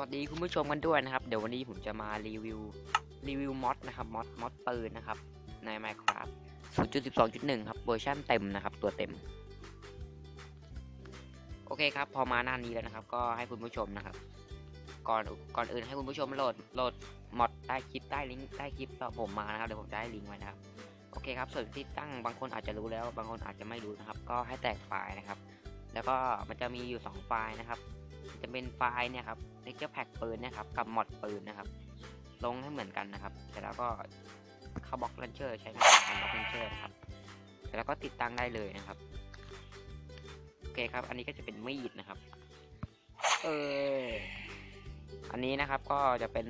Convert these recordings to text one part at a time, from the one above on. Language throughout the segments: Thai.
วัสดีคุณผู้ชมกันด้วยนะครับ เดี๋ยววันนี้ผมจะมารีวิวรีวิวมอดนะครับมอดมอดปืนนะครับ ใน Minecraft 0.12.1 ครับเวอร์ชันเต็มนะครับ ตัวเต็ม โอเคครับ พอมาหน้านี้แล้วนะครับ ก็ให้คุณผู้ชมนะครับ ก่อนก่อนอื่นให้คุณผู้ชมโหลดโหลดมอดใต้คลิปใต้ลิงก์ใต้คลิปต่อผมมานะครับเดี๋ยวผมจะให้ลิงก์ไว้นะครับโอเคครับ ส่วนที่ตั้งบางคนอาจจะรู้แล้ว บางคนอาจจะไม่รู้นะครับ ก็ให้แตกไฟล์นะครับ แล้วก็มันจะมีอยู่ 2 ไฟล์นะครับ จะเป็นไฟล์เนี่ยครับ texture pack ปืนนะครับ กับมอดปืนนะครับ ลงให้เหมือนกันนะครับ เสร็จแล้วก็เข้าบล็อกลันเชอร์ใช้งานบล็อกลันเชอร์นะครับ เสร็จแล้วก็ติดตั้งได้เลยนะครับ โอเคครับ อันนี้ก็จะเป็นมีดนะครับ เอออันนี้นะครับก็จะเป็น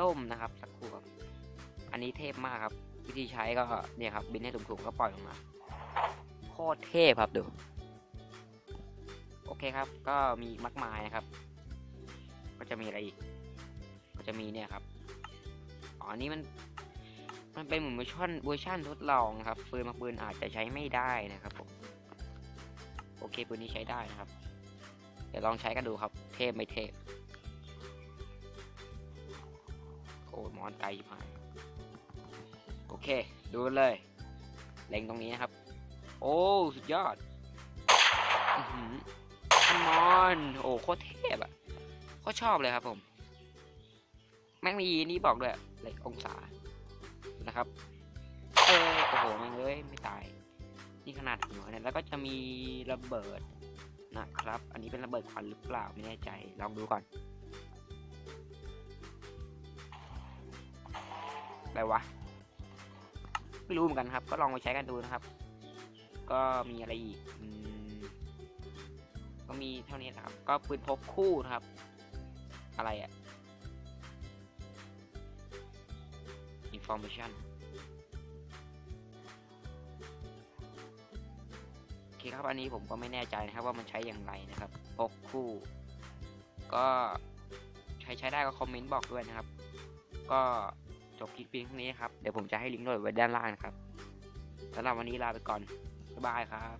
ล่มนะครับสักครู่ครับ อันนี้เทพมากครับ วิธีใช้ก็เนี่ยครับ บินให้สูงๆก็ปล่อยลงมาโคตรเทพครับดู เคครับ ก็มีมากมายนะครับ ก็จะมีอะไรอีก ก็จะมีเนี่ยครับ อ๋ออันนี้มัน มันเป็นเหมือนเวอร์ชันเวอร์ชันทดลองครับปืนบาปืนอาจจะใช้ไม่ได้นะครับผมโอเคปืนนี้ใช้ได้นะครับ เดี๋ยวลองใช้กันดูครับ เทพไม่เทพโอ้มอนไกลมากโอเค ดูเลยเล็งตรงนี้นะครับ โอ้ สุดยอดอ อหือ Come on โอ้โคตรเทพอะโคตรชอบเลยครับผม แม่งมีนี่บอกด้วยเหล็กองศานะครับ เออโอ้โหแม่งเลยไม่ตาย นี่ขนาดหัวเนี่ยแล้วก็จะมีระเบิดนะครับ อันนี้เป็นระเบิดควันหรือเปล่าไม่แน่ใจ ลองดูก่อนอะไรวะไม่รู้เหมือนกันครับ ก็ลองไปใช้กันดูนะครับ ก็มีอะไรอีกอืม ก็มีเท่านี้นะครับ ก็ปืนพกคู่นะครับ อะไรอะ information โอเคครับอันนี้ผมก็ไม่แน่ใจนะครับว่ามันใช้อย่างไรนะครับพกคู่ ก็ใช้ใช้ได้ก็คอมเมนต์บอกด้วยนะครับ ก็จบคลิปเพียงเท่านี้ครับ เดี๋ยวผมจะให้ลิงก์โหลดไว้ด้านล่างนะครับสำหรับวันนี้ลาไปก่อน บ๊ายบายครับ